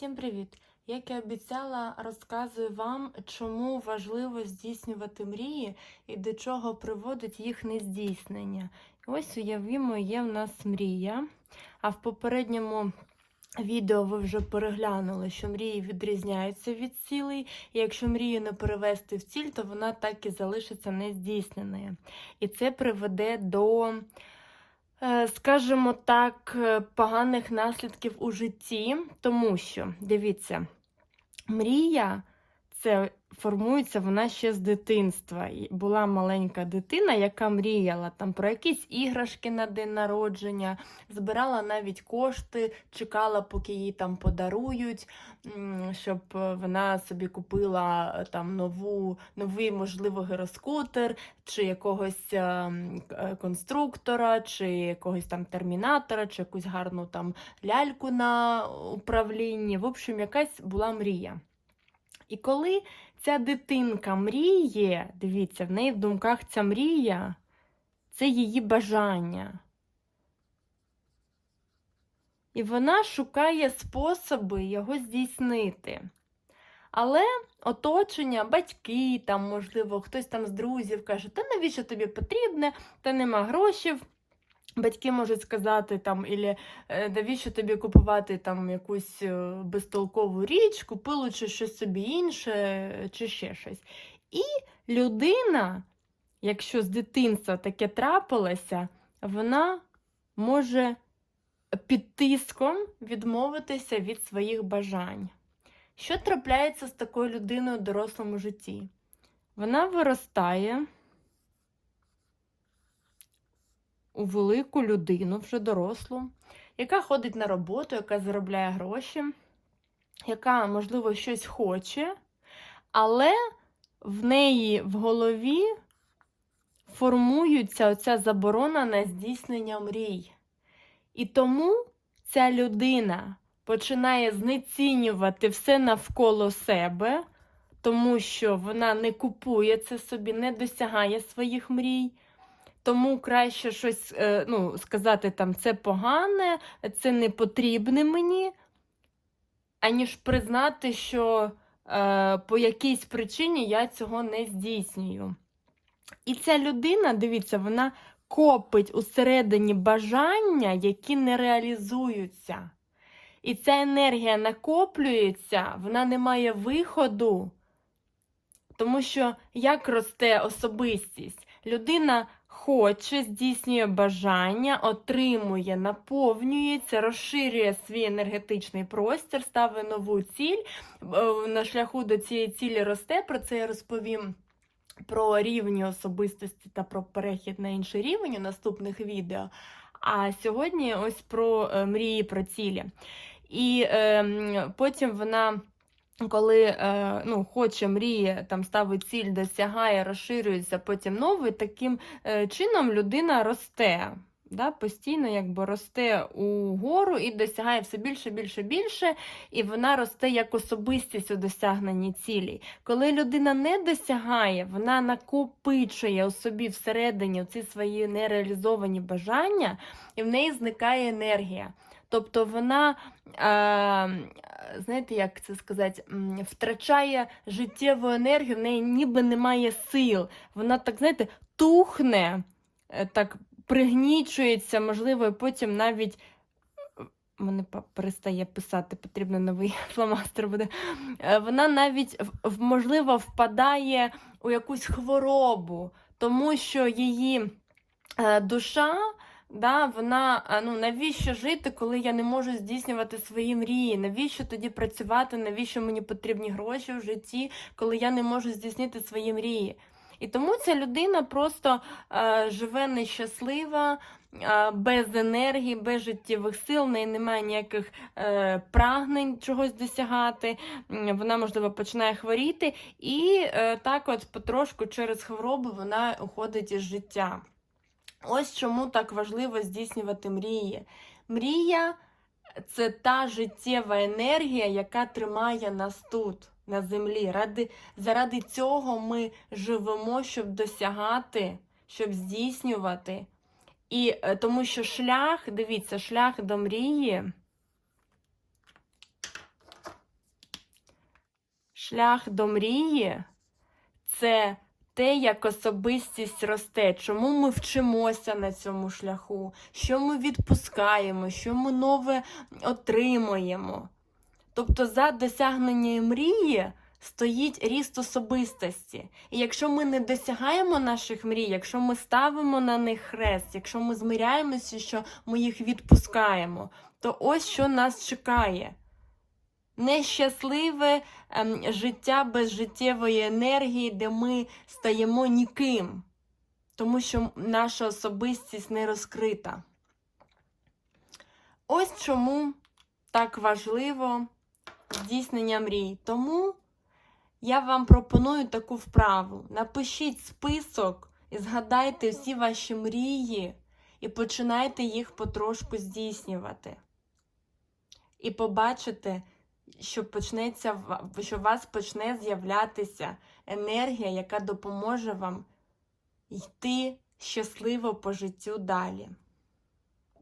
Всім привіт! Як і обіцяла, розказую вам, чому важливо здійснювати мрії і до чого приводить їх нездійснення. Ось уявімо, є в нас мрія. А в попередньому відео ви вже переглянули, що мрії відрізняються від цілей, і якщо мрію не перевести в ціль, то вона так і залишиться нездійсненою. І це приведе до скажімо так, е, поганих наслідків у житті, тому що, дивіться, мрія це формується вона ще з дитинства. Була маленька дитина, яка мріяла там про якісь іграшки на день народження, збирала навіть кошти, чекала, поки їй там подарують, щоб е, вона собі купила е, там нову, новий, можливо, гироскутер, чи якогось е, конструктора, чи якогось там термінатора, чи якусь гарну там ляльку на управлінні. В общем, якась була мрія. І коли ця дитинка мріє, дивіться, в неї в думках ця мрія це її бажання. І вона шукає способи його здійснити. Але оточення, батьки, там, можливо, хтось там з друзів каже, та навіщо тобі потрібне, та нема грошей. Батьки можуть сказати там, ілі, «Е, навіщо тобі купувати там якусь е, безтолкову річ, купи лучше щось собі інше, е, чи ще щось. І людина, якщо з дитинства таке трапилося, вона може під тиском відмовитися від своїх бажань. Що трапляється з такою людиною в дорослому житті? Вона виростає у велику людину, вже дорослу, яка ходить на роботу, яка заробляє гроші, яка, можливо, щось хоче, але в неї в голові формується оця заборона на здійснення мрій. І тому ця людина починає знецінювати все навколо себе, тому що вона не купує це собі, не досягає своїх мрій. Тому краще щось е, ну, сказати там це погане, це не потрібне мені, аніж признати, що е, по якійсь причині я цього не здійснюю. І ця людина, дивіться, вона копить усередині бажання, які не реалізуються. І ця енергія накоплюється, вона не має виходу. Тому що як росте особистість? Людина хоче, здійснює бажання, отримує, наповнюється, розширює свій енергетичний простір, ставить нову ціль. Е, На шляху до цієї цілі росте. Про це я розповім про рівні особистості та про перехід на інший рівень у наступних відео. А сьогодні ось про е, мрії, про цілі. І е, потім вона коли е, ну, хоче, мріє, там ставить ціль, досягає, розширюється, потім новий, таким е, чином людина росте. Да, постійно якби росте угору і досягає все більше, більше, більше, і вона росте як особистість у досягненні цілей. Коли людина не досягає, вона накопичує у собі всередині ці свої нереалізовані бажання, і в неї зникає енергія. Тобто вона, е, знаєте, як це сказати, втрачає життєву енергію, в неї ніби немає сил. Вона так, знаєте, тухне, е, так пригнічується, можливо, і потім навіть. Мене перестає писати, потрібно новий фломастер буде. Е, Вона навіть, можливо, впадає у якусь хворобу, тому що її е, душа Да, вона, ну навіщо жити, коли я не можу здійснювати свої мрії? Навіщо тоді працювати? Навіщо мені потрібні гроші в житті, коли я не можу здійснити свої мрії? І тому ця людина просто е, живе нещаслива, е, без енергії, без життєвих сил, в неї немає ніяких е, прагнень чогось досягати. Вона, можливо, починає хворіти, і е, так, от потрошку через хворобу вона уходить із життя. Ось чому так важливо здійснювати мрії. Мрія це та життєва енергія, яка тримає нас тут, на землі. Ради, заради цього ми живемо, щоб досягати, щоб здійснювати. І е, тому що шлях, дивіться, шлях до мрії Шлях до мрії це те, як особистість росте, чому ми вчимося на цьому шляху, що ми відпускаємо, що ми нове отримуємо. Тобто за досягнення мрії стоїть ріст особистості. І якщо ми не досягаємо наших мрій, якщо ми ставимо на них хрест, якщо ми змиряємося, що ми їх відпускаємо, то ось що нас чекає. Нещасливе ем, життя без життєвої енергії, де ми стаємо ніким, тому що наша особистість не розкрита. Ось чому так важливо здійснення мрій. Тому я вам пропоную таку вправу. Напишіть список і згадайте всі ваші мрії, і починайте їх потрошку здійснювати. І побачите, що почнеться що у вас почне з'являтися енергія, яка допоможе вам йти щасливо по життю далі.